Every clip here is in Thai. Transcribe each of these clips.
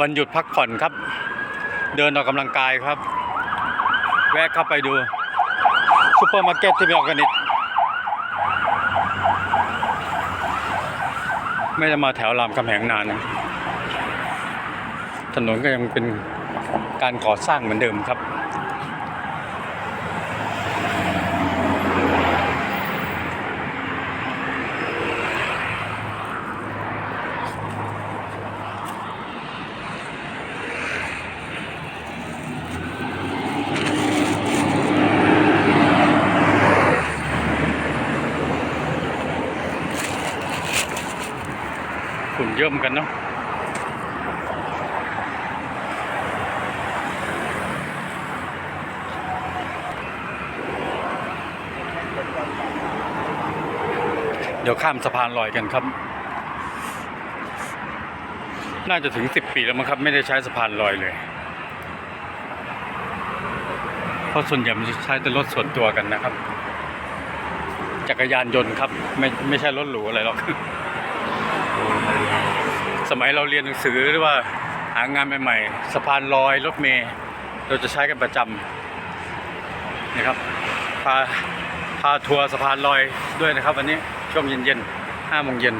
วันหยุดพักผ่อนครับ เดินออกกำลังกายครับ แวะเข้าไปดูซูเปอร์มาร์เก็ตที่มีออร์แกนิกไม่ได้มาแถวรามคำแหงนานนะถนนก็ยังเป็นการก่อสร้างเหมือนเดิมครับ ฝุ่นเยอะเหมือนกันเนาะเดี๋ยวข้ามสะพานลอยกันครับ น่าจะถึงสิบปีแล้วมั้งครับ ไม่ได้ใช้สะพานลอยเลย เพราะส่วนใหญ่มันจะใช้แต่รถส่วนตัวกันนะครับ จักรยานยนต์ครับ ไม่ไม่ใช่รถหรูอะไรหรอก สมัยเราเรียนหนังสือหรือว่าหางานใหม่ๆสะพานลอยรถเมล์เราจะใช้กันประจำนะครับพาพาทัวร์สะพานลอยด้วยนะครับ วันนี้ช่วงเย็นๆห้าโมงเย็น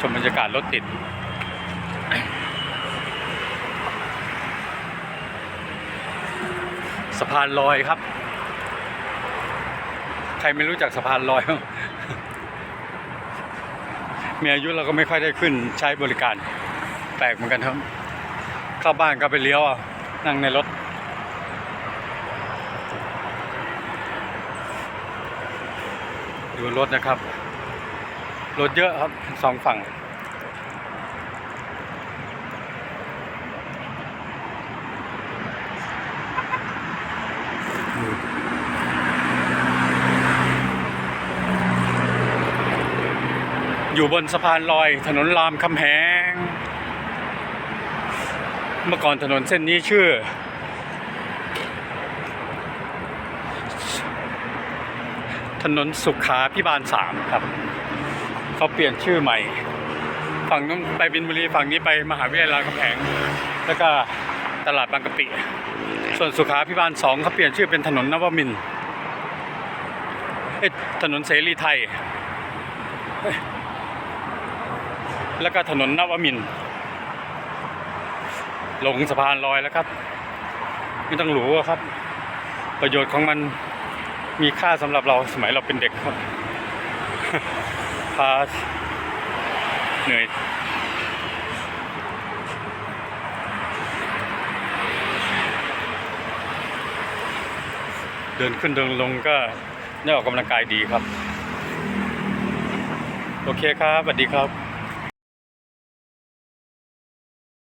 ชมบรรยากาศรถติดสะพานลอยครับ ใครไม่รู้จักสะพานลอยบ้าง มีอายุเราก็ไม่ค่อยได้ขึ้นใช้บริการแปลกเหมือนกันครับ เข้าบ้านก็ไปเลี้ยวนั่งในรถ ดูรถนะครับ รถเยอะครับสองฝั่งอ ยู่บนสะพานลอยถนนรามคำแหง เมื่อก่อนถนนเส้นนี้ชื่อ ถนนสุขาพิบาลสามครับ เขาเปลี่ยนชื่อใหม่ ฝั่งนู้นไปบินบุรีฝั่งนี้ไปมหาวิทยาลัยรามคำแหง แล้วก็ตลาดบางกะปิ ส่วนสุขาพิบาลสองเขาเปลี่ยนชื่อเป็นถนนนวมินถนนเสรีไทย แล้วก็ถนนนวมินทร์ลงสะพานลอยแล้วครับ ไม่ต้องหรูครับ ประโยชน์ของมันมีค่าสำหรับเราสมัยเราเป็นเด็กครับพาเหนื่อยเดินขึ้นเดินลงก็ได้ออกกำลังกายดีครับ โอเคครับสวัสดีครับ